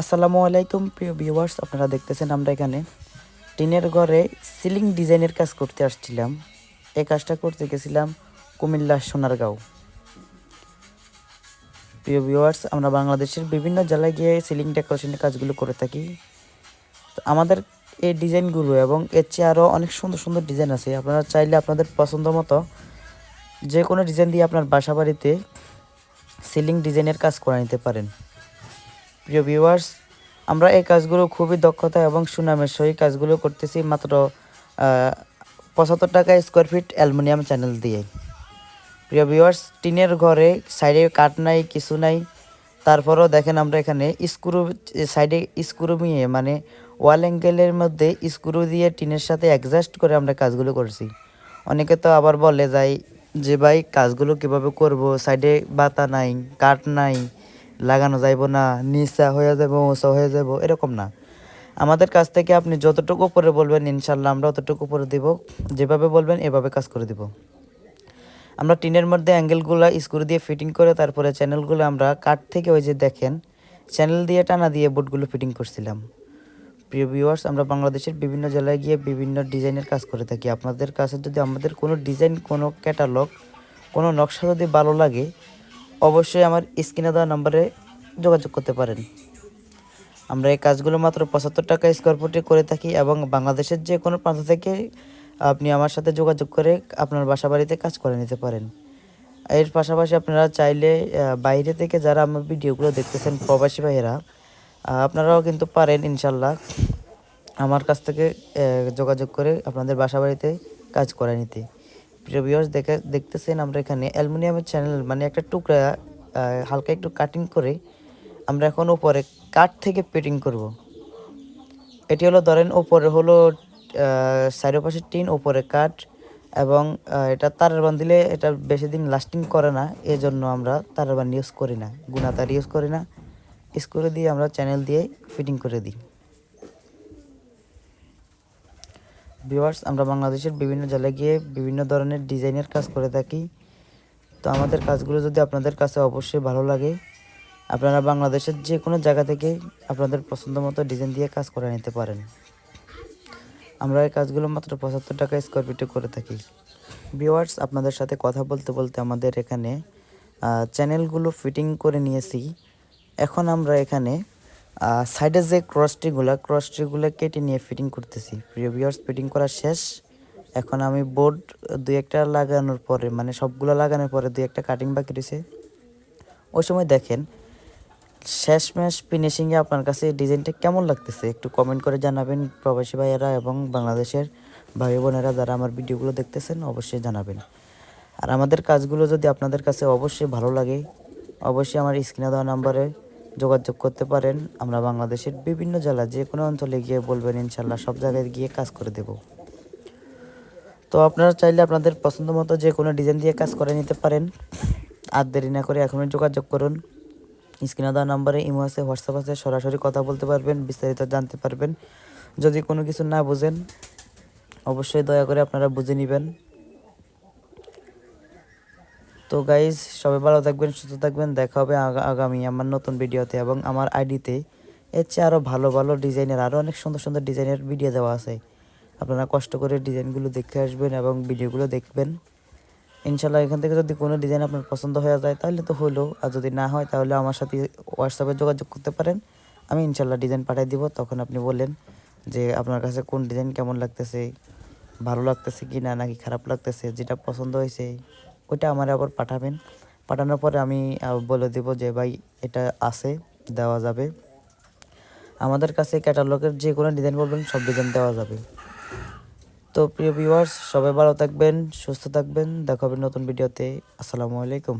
আসসালামু আলাইকুম, প্রিয় ভিউয়ার্স আপনারা দেখতেছেন আমরা এখানে। টিনের ঘরে সিলিং ডিজাইনের কাজ করতে আসছিলাম। এই কাজটা করতে গেছিলাম কুমিল্লা সোনারগাঁও। প্রিয় ভিউয়ার্স আমরা বাংলাদেশের বিভিন্ন জেলায় গিয়ে সিলিং ডেকোরেশনের কাজগুলো করে থাকি। তো আমাদের এই ডিজাইনগুলো এবং এর চেয়ে আরও অনেক সুন্দর সুন্দর ডিজাইন আছে। আপনারা চাইলে আপনাদের পছন্দ মতো যে কোনো ডিজাইন দিয়ে আপনার বাসা বাড়িতে সিলিং ডিজাইনের কাজ করে নিতে পারেন। প্রিয় ভিউয়ার্স আমরা এই কাজগুলো খুবই দক্ষতা এবং সুনামের সহিত কাজগুলো করতেছি মাত্র পঁচাত্তর টাকা স্কোয়ার ফিট অ্যালুমিনিয়াম চ্যানেল দিয়ে। প্রিয় ভিউয়ার্স টিনের ঘরে সাইডে কাঠ নাই, কিছু নাই। তারপরেও দেখেন আমরা এখানে স্ক্রু সাইডে স্ক্রু নিয়ে মানে ওয়াল অ্যাঙ্গেলের মধ্যে স্ক্রু দিয়ে টিনের সাথে অ্যাডজাস্ট করে আমরা কাজগুলো করছি। অনেকে তো আবার বলে যাই যে, ভাই, কাজগুলো কীভাবে করব? সাইডে বাতা নাই, কাঠ নাই। লাগানো যাইব না, নিচা হয়ে যাব উঁচা হয়ে যাব এরকম না। আমাদের কাছ থেকে আপনি যতটুকু উপরে বলবেন, ইনশাল্লাহ আমরা অতটুকু উপরে দিব। যেভাবে বলবেন, এভাবে কাজ করে দিব। আমরা টিনের মধ্যে অ্যাঙ্গেলগুলো স্ক্রু দিয়ে ফিটিং করে, তারপরে চ্যানেলগুলো আমরা কাঠ থেকে ওই যে দেখেন, চ্যানেল দিয়ে টানা দিয়ে বোর্ডগুলো ফিটিং করছিলাম। প্রিয় ভিউয়ার্স, আমরা বাংলাদেশের বিভিন্ন জেলায় গিয়ে বিভিন্ন ডিজাইনের কাজ করে থাকি। আপনাদের কাছে যদি আমাদের কোনো ডিজাইন, কোনো ক্যাটালগ, কোনো নকশা যদি ভালো লাগে অবশ্যই আমার স্ক্রিনে দেওয়া নম্বরে যোগাযোগ করতে পারেন। আমরা এই কাজগুলো মাত্র পঁচাত্তর টাকা স্কোয়ার ফুটে করে থাকি এবং বাংলাদেশের যে কোনো প্রান্ত থেকে আপনি আমার সাথে যোগাযোগ করে আপনার বাসা বাড়িতে কাজ করে নিতে পারেন। এর পাশাপাশি আপনারা চাইলে বাইরে থেকে যারা আমার ভিডিওগুলো দেখতেছেন প্রবাসী ভাইয়েরা আপনারাও কিন্তু পারেন ইনশাল্লাহ আমার কাছ থেকে যোগাযোগ করে আপনাদের বাসা বাড়িতে কাজ করে নিতে। প্রিয় ভিউয়ার্স দেখে দেখতেছেন আমরা এখানে অ্যালুমিনিয়ামের চ্যানেল মানে একটা টুকরা হালকা একটু কাটিং করে আমরা এখন উপরে কাঠ থেকে পেটিং করব। এটি হলো, ধরেন ওপরে হলো চারিপাশে টিন ওপরে কাঠ এবং এটা তারের বান দিলে এটা বেশি দিন লাস্টিং করে না এই জন্য আমরা তারের বান ইউজ করি না গুণা তার ইউজ করি না। স্ক্রু দিয়ে আমরা চ্যানেল দিয়ে ফিটিং করে দিই। ভিউয়ার্স আমরা বাংলাদেশের বিভিন্ন জেলায় গিয়ে বিভিন্ন ধরনের ডিজাইনের কাজ করে থাকি। তো আমাদের কাজগুলো যদি আপনাদের কাছে অবশ্যই ভালো লাগে, আপনারা বাংলাদেশের যে কোনো জায়গা থেকে আপনাদের পছন্দ মতো ডিজাইন দিয়ে কাজ করে নিতে পারেন। আমরা এই কাজগুলো মাত্র পঁচাত্তর টাকা স্কোয়ার ফিটে করে থাকি। ভিউয়ার্স আপনাদের সাথে কথা বলতে বলতে আমাদের এখানে চ্যানেলগুলো ফিটিং করে নিয়েছি। এখন আমরা এখানে সাইডে যে ক্রসটিগুলো ক্রসটিগুলো কেটে নিয়ে ফিটিং করতেছি। প্রিয় ভিউয়ার্স ফিটিং করা শেষ। এখন আমি বোর্ড দুই একটা লাগানোর পরে মানে সবগুলো লাগানোর পরে দুই একটা কাটিং বাকি রয়েছে। ওই সময় দেখেন শেষ শেষমেশ ফিনিশিংয়ে আপনার কাছে ডিজাইনটা কেমন লাগতেছে? একটু কমেন্ট করে জানাবেন প্রবাসী ভাইয়েরা এবং বাংলাদেশের ভাই বোনেরা যারা আমার ভিডিওগুলো দেখতেছেন, অবশ্যই জানাবেন। আর আমাদের কাজগুলো যদি আপনাদের কাছে অবশ্যই ভালো লাগে, অবশ্যই আমার স্ক্রিনে দেওয়া নাম্বারে যোগাযোগ করতে পারেন। আমরা বাংলাদেশের বিভিন্ন জেলা যে কোনো অঞ্চলে গিয়ে বলবেন, ইনশাল্লাহ সব জায়গায় গিয়ে কাজ করে দেব। তো আপনারা চাইলে আপনাদের পছন্দ মতো যে কোনো ডিজাইন দিয়ে কাজ করে নিতে পারেন। আর দেরি না করে এখনই যোগাযোগ করুন। স্ক্রিনে দেওয়া নাম্বারে ইমো আছে, হোয়াটসঅ্যাপ আছে, সরাসরি কথা বলতে পারবেন, বিস্তারিত জানতে পারবেন। যদি কোনো কিছু না বুঝেন, অবশ্যই দয়া করে আপনারা বুঝে নেবেন। তো গাইজ সবাই ভালো থাকবেন, সুস্থ থাকবেন। দেখা হবে আগামী আমার নতুন ভিডিওতে এবং আমার আইডিতে এর চেয়ে আরও ভালো ভালো ডিজাইনের আরও অনেক সুন্দর সুন্দর ডিজাইনের ভিডিও দেওয়া আছে। আপনারা কষ্ট করে ডিজাইনগুলো দেখে আসবেন এবং ভিডিওগুলো দেখবেন। ইনশাল্লাহ এখান থেকে যদি কোনো ডিজাইন আপনার পছন্দ হয়ে যায়, তাহলে তো হলো। আর যদি না হয়, তাহলে আমার সাথে হোয়াটসঅ্যাপে যোগাযোগ করতে পারেন। আমি ইনশাল্লাহ ডিজাইন পাঠিয়ে দিব। তখন আপনি বললেন যে, আপনার কাছে কোন ডিজাইন কেমন লাগতেছে? ভালো লাগতেছে কি না? নাকি খারাপ লাগতেছে? যেটা পছন্দ হয়েছে? ওইটা আমার আবার পাঠাবেন। পাঠানোর পরে আমি বলে দেব যে, ভাই, এটা আছে, দেওয়া যাবে। আমাদের কাছে ক্যাটালগের যে কোনো ডিজাইন বলবেন, সব ডিজাইন দেওয়া যাবে। তো প্রিয় ভিউয়ার্স সবাই ভালো থাকবেন, সুস্থ থাকবেন। দেখা হবে নতুন ভিডিওতে আসসালামু আলাইকুম।